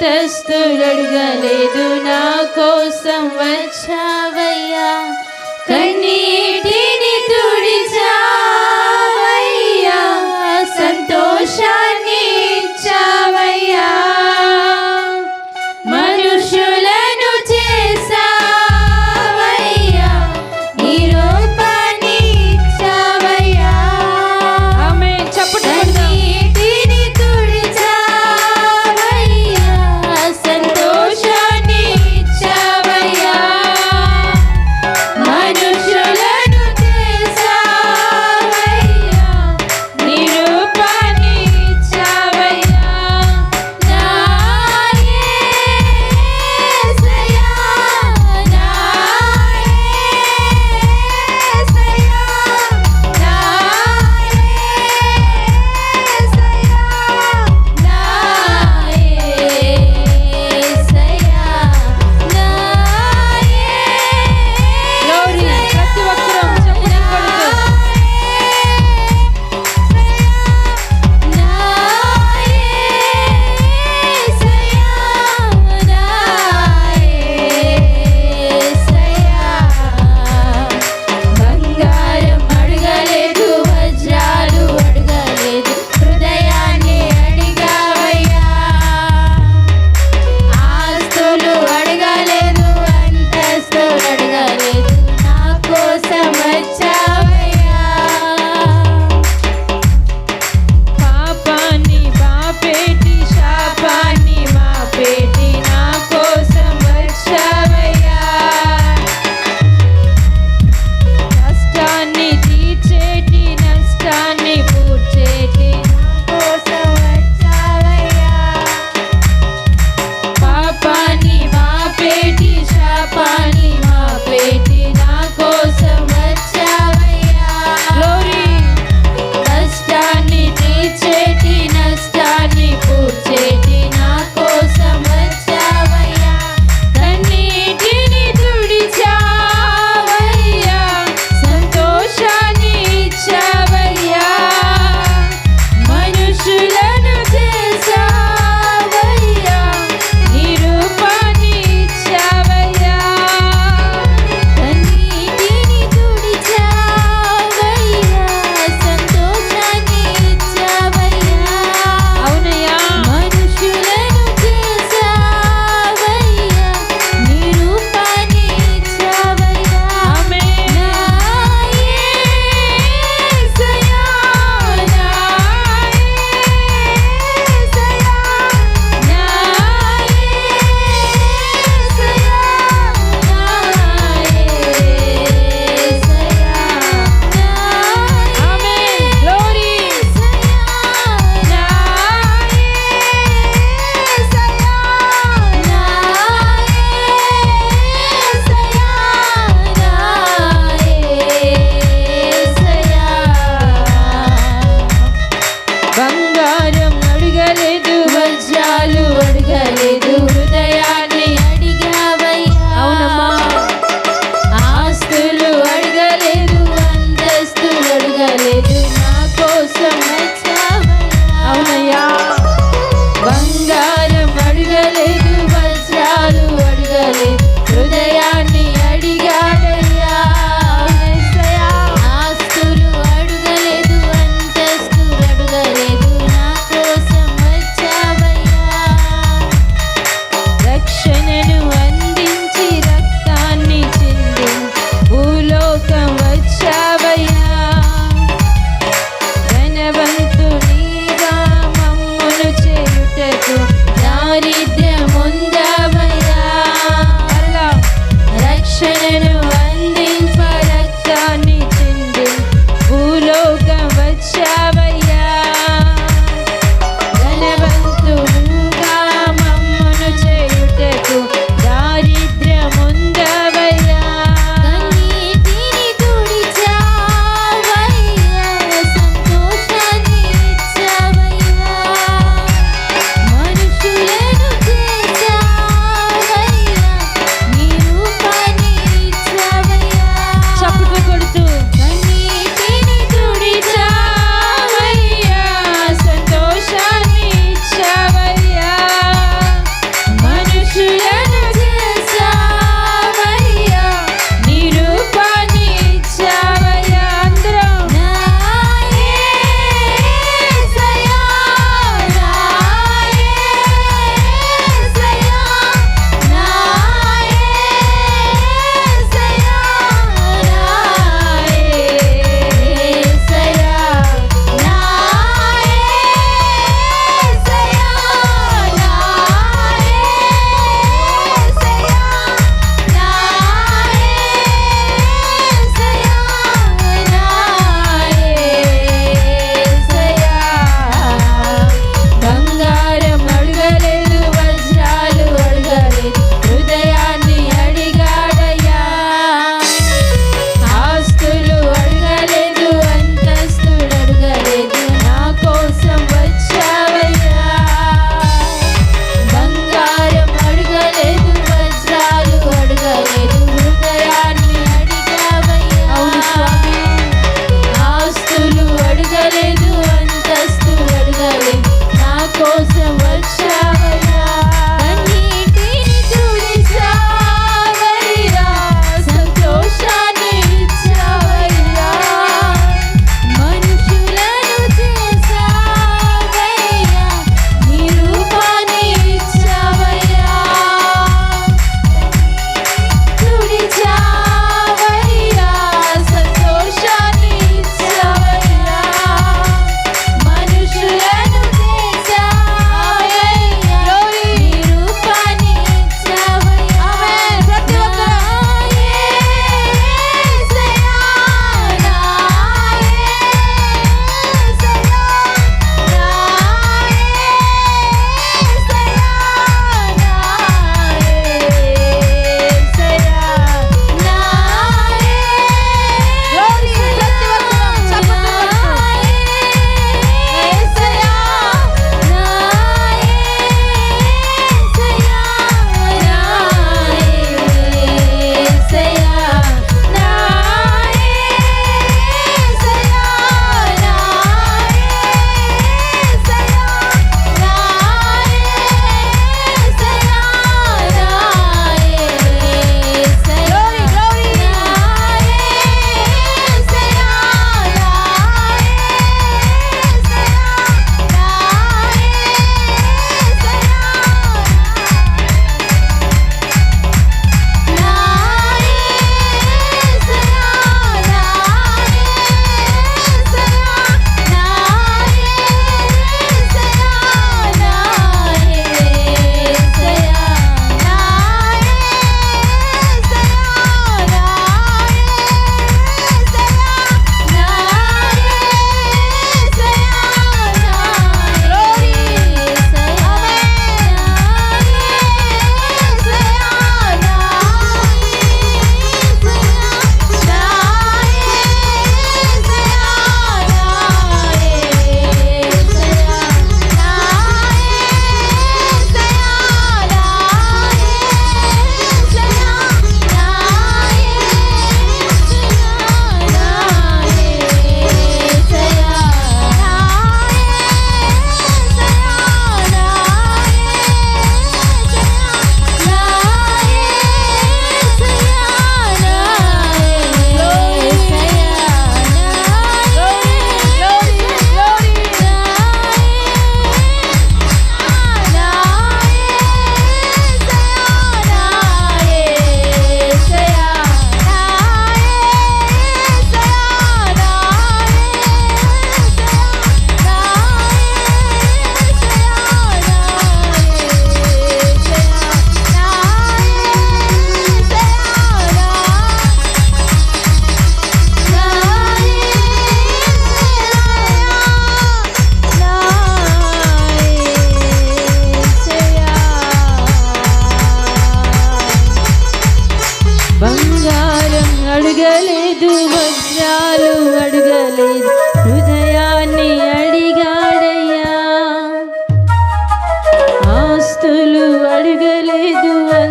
అంతస్తులు అడగలేదు నా కోసం వచ్చావయ్యా. కన్నీటి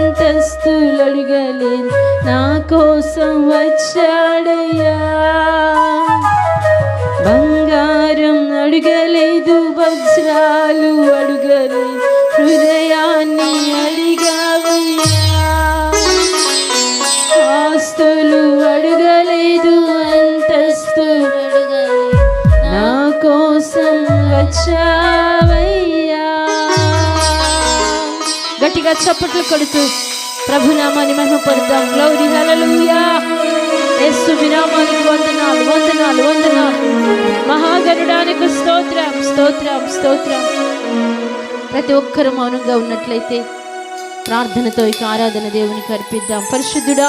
అంతస్తులడుగలేను నా కోసం వచ్చాడయ్యా బంగారం అడుగలేదు వజ్రాలు అడుగలేదు హృదయాన్ని అడిగావయ్యా ఆస్తులు అడుగలేదు అంతస్తులు అడుగలేదు నా కోసం వచ్చా గట్టిగా చప్పట్లు కొడుతూ ప్రభునామాని మహిమపడదాం గ్లౌరీ హలలుయా యేసు వినామానికి వందనాలు వందనాలు వందనాలు. మహాగరుడానికి స్తోత్రం స్తోత్రం స్తోత్రం. ప్రతి ఒక్కరు మౌనంగా ఉన్నట్లయితే ప్రార్థనతో ఇక ఆరాధన దేవునికి అర్పిద్దాం. పరిశుద్ధుడా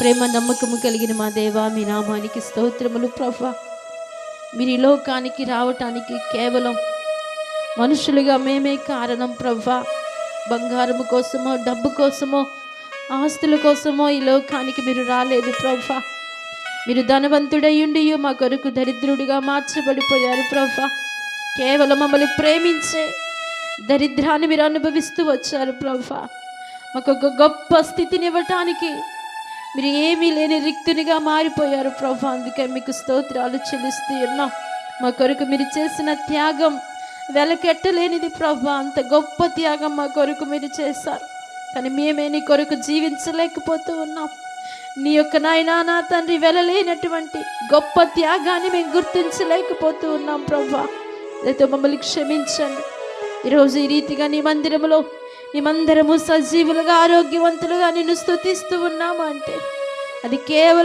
ప్రేమ నమ్మకము కలిగిన మా దేవా మీ నామానికి స్తోత్రములు ప్రభ. మీరు ఈ లోకానికి రావటానికి కేవలం మనుషులుగా మేమే కారణం ప్రభా. బంగారము కోసమో డబ్బు కోసమో ఆస్తుల కోసమో ఈ లోకానికి మీరు రాలేదు ప్రభా మీరు ధనవంతుడయ్యుండి మా కొరకు దరిద్రుడిగా మార్చబడిపోయారు ప్రభా కేవలం మమ్మల్ని ప్రేమించే దరిద్రాన్ని మీరు అనుభవిస్తూ వచ్చారు ప్రభా మాకు ఒక గొప్ప స్థితిని ఇవ్వటానికి మీరు ఏమీ లేని రిక్తునిగా మారిపోయారు ప్రభా అందుకే మీకు స్తోత్రాలు చెల్లిస్తూ ఉన్నాం. మా కొరకు మీరు చేసిన త్యాగం వెలకెట్టలేనిది ప్రభా అంత గొప్ప త్యాగం మా కొరకు మీరు చేశారు. కానీ మేమే నీ కొరకు జీవించలేకపోతూ ఉన్నాం. నీ యొక్క నాయన నా తండ్రి వెళ్ళలేనటువంటి గొప్ప త్యాగాన్ని మేము గుర్తించలేకపోతూ ఉన్నాం ప్రభా. అయితే మమ్మల్ని క్షమించండి. ఈరోజు ఈ రీతిగా నీ మందిరములో మేమందరము సజీవులుగా ఆరోగ్యవంతులుగా నిన్ను స్థుతిస్తూ ఉన్నాము అంటే అది కేవలం